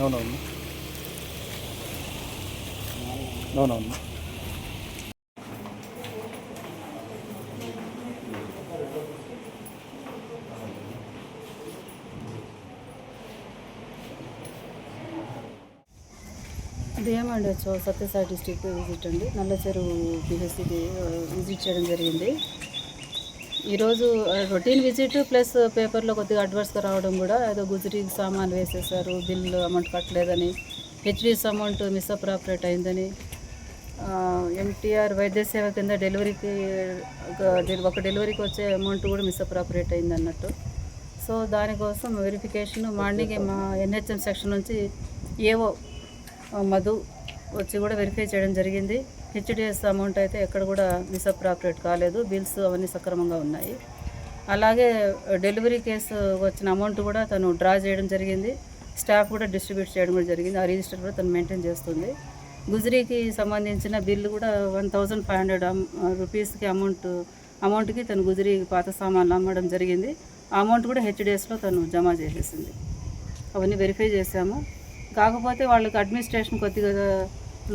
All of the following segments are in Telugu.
అవునవును. అవునవును. ఇది ఏమండి సత్యసాయి డిస్టిక్ విజిట్ అండి. నల్ల చెరువు పిహెచ్సికి విజిట్ చేయడం జరిగింది. ఈరోజు రొటీన్ విజిట్ ప్లస్ పేపర్లో కొద్దిగా అడ్వర్స్గా రావడం కూడా ఏదో గుజరీకి సామాన్ వేసేసారు బిల్లు అమౌంట్ కట్టలేదని హెచ్డిఎస్ అమౌంట్ మిస్అప్రాపరేట్ అయిందని ఎంటీఆర్ వైద్య సేవ కింద డెలివరీకి ఒక ఒక డెలివరీకి వచ్చే అమౌంట్ కూడా మిస్అప్రాపరేట్ అయింది అన్నట్టు. సో దానికోసం వెరిఫికేషన్ మార్నింగ్ మా ఎన్హెచ్ఎం సెక్షన్ నుంచి ఏవో మధు వచ్చి కూడా వెరిఫై చేయడం జరిగింది. హెచ్డిఎస్ అమౌంట్ అయితే ఎక్కడ కూడా మిస్అప్రాపరేట్ కాలేదు. బిల్స్ అవన్నీ సక్రమంగా ఉన్నాయి. అలాగే uh, డెలివరీ కేసు వచ్చిన అమౌంట్ కూడా తను డ్రా చేయడం జరిగింది. స్టాఫ్ కూడా డిస్ట్రిబ్యూట్ చేయడం కూడా జరిగింది. ఆ రిజిస్టర్ కూడా తను మెయింటైన్ చేస్తుంది. గుజరీకి సంబంధించిన బిల్లు కూడా వన్ థౌజండ్ ఫైవ్ హండ్రెడ్ రూపీస్కి అమౌంట్ అమౌంట్కి తను గుజరీ పాత సామాన్లు అమ్మడం జరిగింది. ఆ అమౌంట్ కూడా హెచ్డిఎస్లో తను జమ చేసేసింది. అవన్నీ వెరిఫై చేశాము. కాకపోతే వాళ్ళకి అడ్మినిస్ట్రేషన్ కొద్దిగా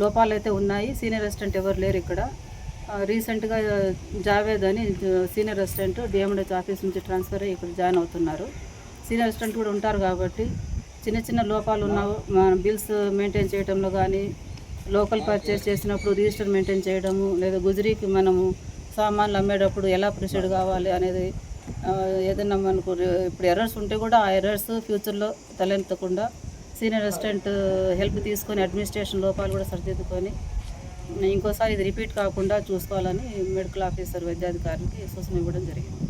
లోపాలు అయితే ఉన్నాయి. సీనియర్ అసిస్టెంట్ ఎవరు లేరు ఇక్కడ. రీసెంట్గా జావేద్ అని సీనియర్ అసిస్టెంట్ డిఎండ్హెచ్ ఆఫీస్ నుంచి ట్రాన్స్ఫర్ అయ్యి ఇక్కడ జాయిన్ అవుతున్నారు. సీనియర్ అసిస్టెంట్ కూడా ఉంటారు కాబట్టి చిన్న చిన్న లోపాలు ఉన్న మన బిల్స్ మెయింటైన్ చేయడంలో కానీ లోకల్ పర్చేస్ చేసినప్పుడు రిజిస్టర్ మెయింటైన్ చేయడము లేదా గుజరీకి మనము సామాన్లు అమ్మేటప్పుడు ఎలా ప్రొసీడ్ కావాలి అనేది ఏదైనా మనకు ఇప్పుడు ఎర్రర్స్ ఉంటే కూడా ఆ ఎర్రర్స్ ఫ్యూచర్లో తలెత్తకుండా సీనియర్ అసిస్టెంట్ హెల్ప్ తీసుకొని అడ్మినిస్ట్రేషన్ లోపాలు కూడా సరిదిద్దుకొని ఇంకోసారి ఇది రిపీట్ కాకుండా చూసుకోవాలని మెడికల్ ఆఫీసర్ వైద్యాధికారికి సూచన ఇవ్వడం జరిగింది.